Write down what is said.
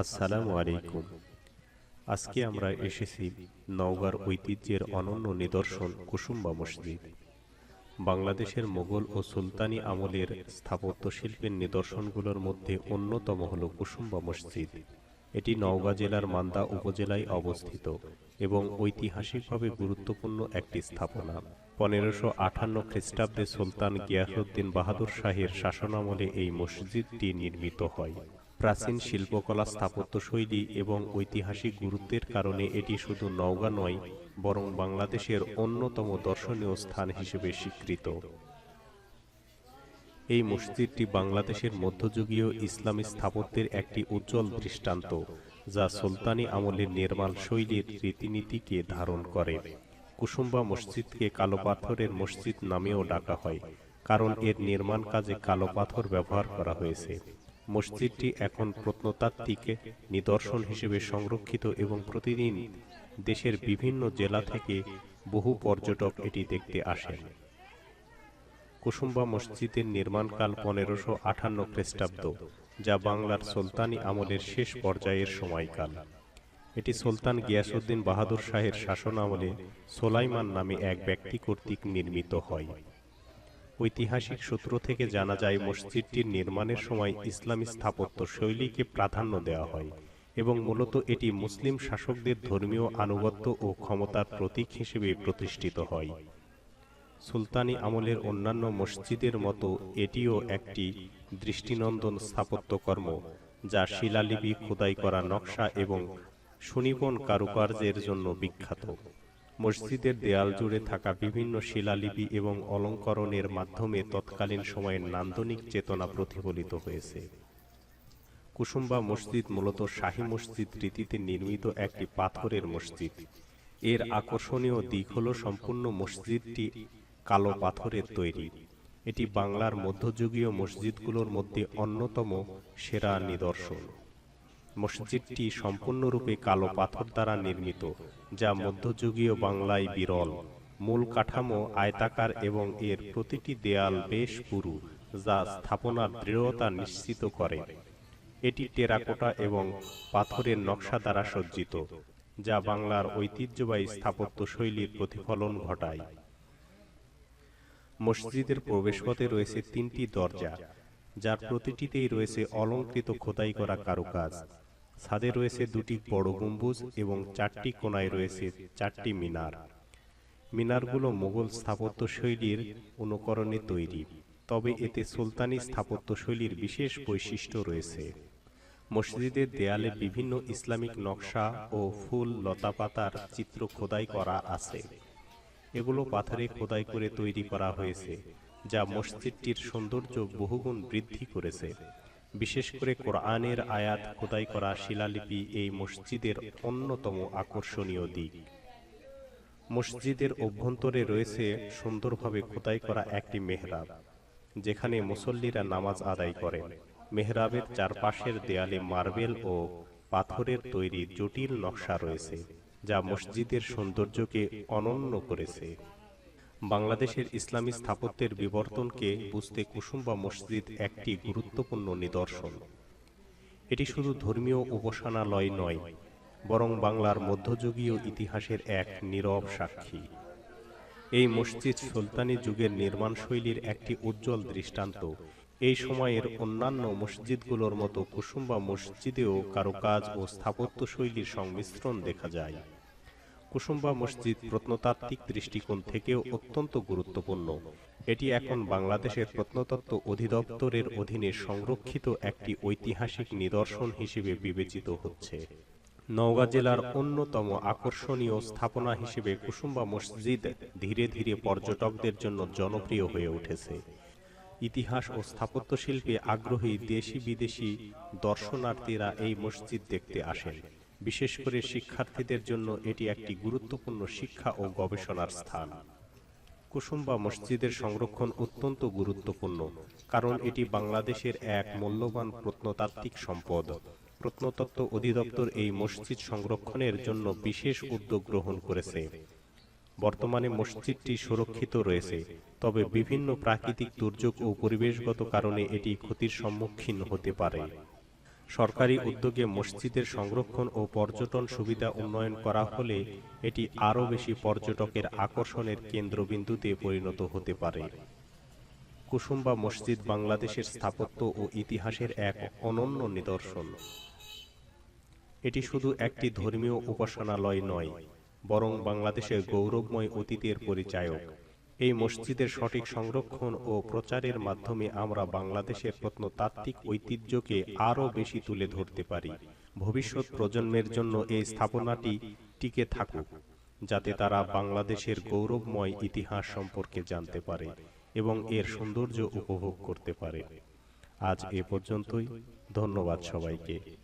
আসসালামু আলাইকুম। আজকে আমরা এসেছি নওগাঁর ঐতিহ্যের অনন্য নিদর্শন কুসুম্বা মসজিদ। বাংলাদেশের মোগল ও সুলতানি আমলের স্থাপত্য শিল্পের নিদর্শনগুলোর মধ্যে অন্যতম হল কুসুম্বা মসজিদ। এটি নওগাঁ জেলার মান্দা উপজেলায় অবস্থিত এবং ঐতিহাসিকভাবে গুরুত্বপূর্ণ একটি স্থাপনা। পনেরোশো আটান্ন খ্রিস্টাব্দে সুলতান গিয়াসুদ্দিন বাহাদুর শাহের শাসনামলে এই মসজিদটি নির্মিত হয়। প্রাচীন শিল্পকলা স্থাপত্যশৈলী এবং ঐতিহাসিক গুরুত্বের কারণে এটি শুধু নওগাঁ নয় বরং বাংলাদেশের অন্যতম দর্শনীয় স্থান হিসেবে স্বীকৃত। এই মসজিদটি বাংলাদেশের মধ্যযুগীয় ইসলামী স্থাপত্যের একটি উজ্জ্বল দৃষ্টান্ত যা সুলতানি আমলের নির্মাণ শৈলীর রীতিনীতিকে ধারণ করে। কুসুম্বা মসজিদকে কালো পাথরের মসজিদ নামেও ডাকা হয় কারণ এর নির্মাণ কাজে কালো পাথর ব্যবহার করা হয়েছে। মসজিদটি এখন প্রত্নতাত্ত্বিক নিদর্শন হিসেবে সংরক্ষিত এবং প্রতিদিন দেশের বিভিন্ন জেলা থেকে বহু পর্যটক এটি দেখতে আসেন। কুসুম্বা মসজিদের নির্মাণকাল পনেরোশো আটান্ন খ্রিস্টাব্দ, যা বাংলার সুলতানি আমলের শেষ পর্যায়ের সময়কাল। এটি সুলতান গিয়াসুদ্দিন বাহাদুর শাহের শাসন আমলে সোলাইমান নামে এক ব্যক্তি কর্তৃক নির্মিত হয়। ঐতিহাসিক সূত্র থেকে জানা যায়, মসজিদটির নির্মাণের সময় ইসলামী স্থাপত্য শৈলীকে প্রাধান্য দেওয়া হয় এবং মূলত এটি মুসলিম শাসকদের ধর্মীয় আনুগত্য ও ক্ষমতার প্রতীক হিসেবে প্রতিষ্ঠিত হয়। সুলতানি আমলের অন্যান্য মসজিদের মতো এটিও একটি দৃষ্টিনন্দন স্থাপত্যকর্ম, যা শিলালিপি খোদাই করা নকশা এবং সুনিপুণ কারুকার্যের জন্য বিখ্যাত। মসজিদের দেয়াল জুড়ে থাকা বিভিন্ন শিলালিপি এবং অলঙ্করণের মাধ্যমে তৎকালীন সময়ের নান্দনিক চেতনা প্রতিফলিত হয়েছে। কুসুম্বা মসজিদ মূলত শাহী মসজিদ রীতিতে নির্মিত একটি পাথরের মসজিদ। এর আকর্ষণীয় দিক হল সম্পূর্ণ মসজিদটি কালো পাথরের তৈরি। এটি বাংলার মধ্যযুগীয় মসজিদগুলোর মধ্যে অন্যতম সেরা নিদর্শন। মসজিদটি সম্পূর্ণরূপে কালো পাথর দ্বারা নির্মিত, যা মধ্যযুগীয় বাংলায় বিরল। মূল কাঠামো, আয়তাকার এবং এর প্রতিটি দেয়াল বেশ পুরু, যা স্থাপনার দৃঢ়তা নিশ্চিত করে। এটি টেরাকোটা এবং পাথরের নকশা দ্বারা সজ্জিত, যা বাংলার ঐতিহ্যবাহী স্থাপত্য শৈলীর প্রতিফলন ঘটায়। মসজিদের প্রবেশপথে রয়েছে তিনটি দরজা, যার প্রতিটিতেই রয়েছে অলঙ্কৃত খোদাই করা কারুকাজ। ছাদে রয়েছে দুটি বড় গম্বুজ এবং চারটি কোনায় রয়েছে চারটি মিনার। মিনারগুলো মোগল স্থাপত্য শৈলীর অনুকরণে তৈরি, তবে এতে সুলতানি স্থাপত্য শৈলীর বিশেষ বৈশিষ্ট্য রয়েছে। মসজিদের দেয়ালে বিভিন্ন ইসলামিক নকশা ও ফুল লতাপাতার চিত্র খোদাই করা আছে। এগুলো পাথরে খোদাই করে তৈরি করা হয়েছে, যা মসজিদটির সৌন্দর্য বহুগুণ বৃদ্ধি করেছে। বিশেষ করে কোরআনের আয়াত খোদাই করা শিলালিপি এই মসজিদের অন্যতম আকর্ষণীয় দিক। মসজিদের অভ্যন্তরে রয়েছে সুন্দরভাবে খোদাই করা একটি মেহরাব, যেখানে মুসল্লিরা নামাজ আদায় করেন মেহরাবের চারপাশের দেয়ালে মার্বেল ও পাথরের তৈরি জটিল নকশা রয়েছে, যা মসজিদের সৌন্দর্যকে অনন্য করেছে। বাংলাদেশের ইসলামী স্থাপত্যের বিবর্তনকে বুঝতে কুসুম্বা মসজিদ একটি গুরুত্বপূর্ণ নিদর্শন। এটি শুধু ধর্মীয় উপাসনালয় নয়, বরং বাংলার মধ্যযুগীয় ইতিহাসের এক নীরব সাক্ষী। এই মসজিদ সুলতানি যুগের নির্মাণশৈলীর একটি উজ্জ্বল দৃষ্টান্ত। এই সময়ের অন্যান্য মসজিদগুলোর মতো কুসুম্বা মসজিদেও কারুকাজ ও স্থাপত্যশৈলীর সংমিশ্রণ দেখা যায়। কুসুম্বা মসজিদ প্রত্নতাত্ত্বিক দৃষ্টিকোণ থেকেও অত্যন্ত গুরুত্বপূর্ণ। এটি এখন বাংলাদেশের প্রত্নতত্ত্ব অধিদপ্তরের অধীনে সংরক্ষিত একটি ঐতিহাসিক নিদর্শন হিসেবে বিবেচিত হচ্ছে। নওগাঁ জেলার অন্যতম আকর্ষণীয় স্থাপনা হিসেবে কুসুম্বা মসজিদ ধীরে ধীরে পর্যটকদের জন্য জনপ্রিয় হয়ে উঠেছে। ইতিহাস ও স্থাপত্য শিল্পে আগ্রহী দেশি বিদেশি দর্শনার্থীরা এই মসজিদ দেখতে আসেন। বিশেষ করে শিক্ষার্থীদের জন্য এটি একটি গুরুত্বপূর্ণ শিক্ষা ও গবেষণার স্থান। কুসুম্বা মসজিদের সংরক্ষণ অত্যন্ত গুরুত্বপূর্ণ, কারণ এটি বাংলাদেশের এক মূল্যবান প্রত্নতাত্ত্বিক সম্পদ। প্রত্নতত্ত্ব অধিদপ্তর এই মসজিদ সংরক্ষণের জন্য বিশেষ উদ্যোগ গ্রহণ করেছে। বর্তমানে মসজিদটি সুরক্ষিত রয়েছে, তবে বিভিন্ন প্রাকৃতিক দুর্যোগ ও পরিবেশগত কারণে এটি ক্ষতির সম্মুখীন হতে পারে। সরকারি উদ্যোগে মসজিদের সংরক্ষণ ও পর্যটন সুবিধা উন্নয়ন করা হলে এটি আরও বেশি পর্যটকের আকর্ষণের কেন্দ্রবিন্দুতে পরিণত হতে পারে। কুসুম্বা মসজিদ বাংলাদেশের স্থাপত্য ও ইতিহাসের এক অনন্য নিদর্শন। এটি শুধু একটি ধর্মীয় উপাসনালয় নয় বরং বাংলাদেশের গৌরবময় অতীতের পরিচায়ক। এই মসজিদের সঠিক সংরক্ষণ ও প্রচারের মাধ্যমে আমরা বাংলাদেশের প্রত্নতাত্ত্বিক ঐতিহ্যকে আরও বেশি তুলে ধরতে পারি। ভবিষ্যৎ প্রজন্মের জন্য এই স্থাপনাটি টিকে থাকুক, যাতে তারা বাংলাদেশের গৌরবময় ইতিহাস সম্পর্কে জানতে পারে এবং এর সৌন্দর্য উপভোগ করতে পারে। আজ এ পর্যন্তই। ধন্যবাদ সবাইকে।